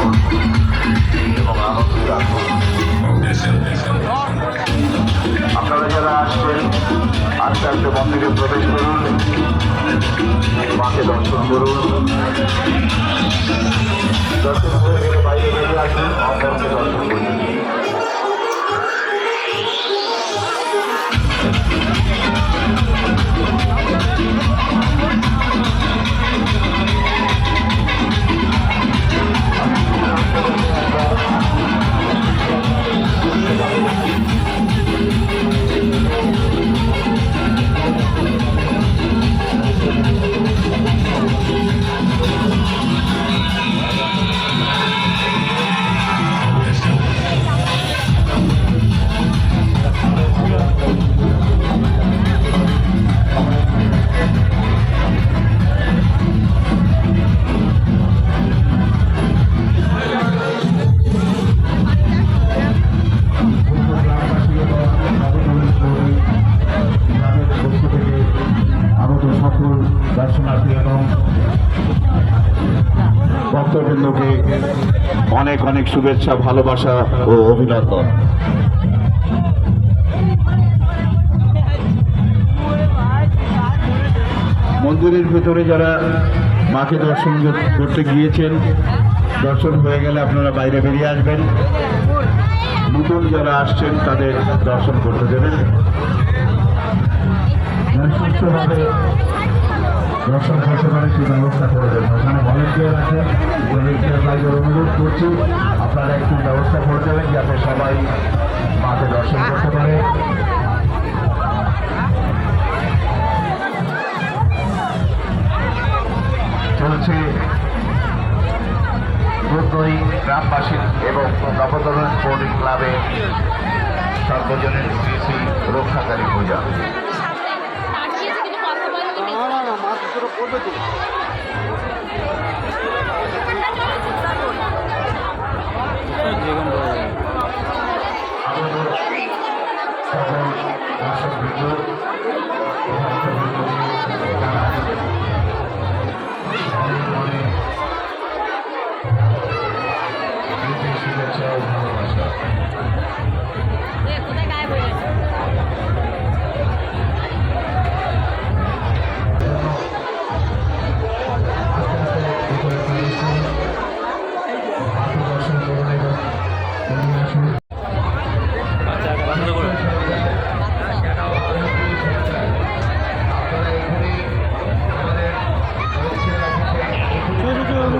এবং আনন্দ রাখুন আপনারা যারা আসছেন আস্তে আস্তে মন্দিরে প্রবেশ করুন। মাকে দর্শন করুন। দর্শন করে বাইরে বেরিয়ে আসুন। অনেক অনেক শুভেচ্ছা, ভালোবাসা ও অভিনন্দন। মন্দিরের ভেতরে যারা মাকে দর্শন করতে গিয়েছেন, দর্শন হয়ে গেলে আপনারা বাইরে বেরিয়ে আসবেন। নতুন যারা আসছেন, তাদের দর্শন করতে দেবেন। সুস্থভাবে দর্শন করতে পারে সেই আপনারা একটু ব্যবস্থা করে দেবেন যাতে সবাই মাকে দর্শন করতে পারে। চলছে দুধনই গ্রামবাসী এবং নবতরণ স্পোর্টিং ক্লাবে সর্বজনীন শ্রী শ্রী রক্ষাকারী পূজা।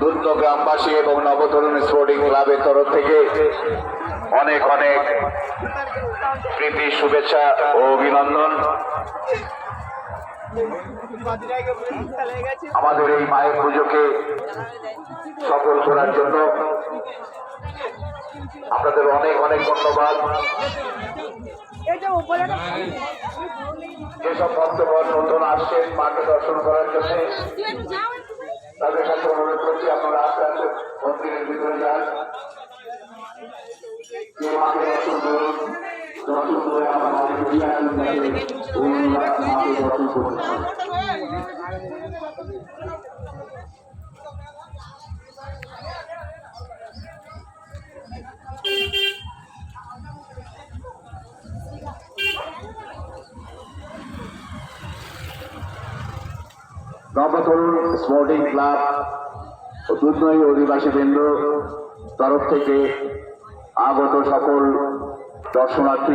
দুর্ন গ্রামবাসী এবং নবতরুণ স্পোর্টিং ক্লাবের তরফ থেকে অনেক অনেক প্রীতি, শুভেচ্ছা ও অভিনন্দন। আমাদের এই মায়ের পুজোকে সফল করার জন্য আপনাদের অনেক অনেক ধন্যবাদ। যেসব ভক্তগণ নতুন আসছেন মাকে দর্শন করার জন্য। তাদের কাছে অনুরোধ করছি আপনারা আস্তে আস্তে মন্দিরের ভিতরে যান। আমার নবতরুণ স্পোর্টিং ক্লাব দুধনই অধিবাসী বৃন্দ তরফ থেকে আগত সকল দর্শনার্থী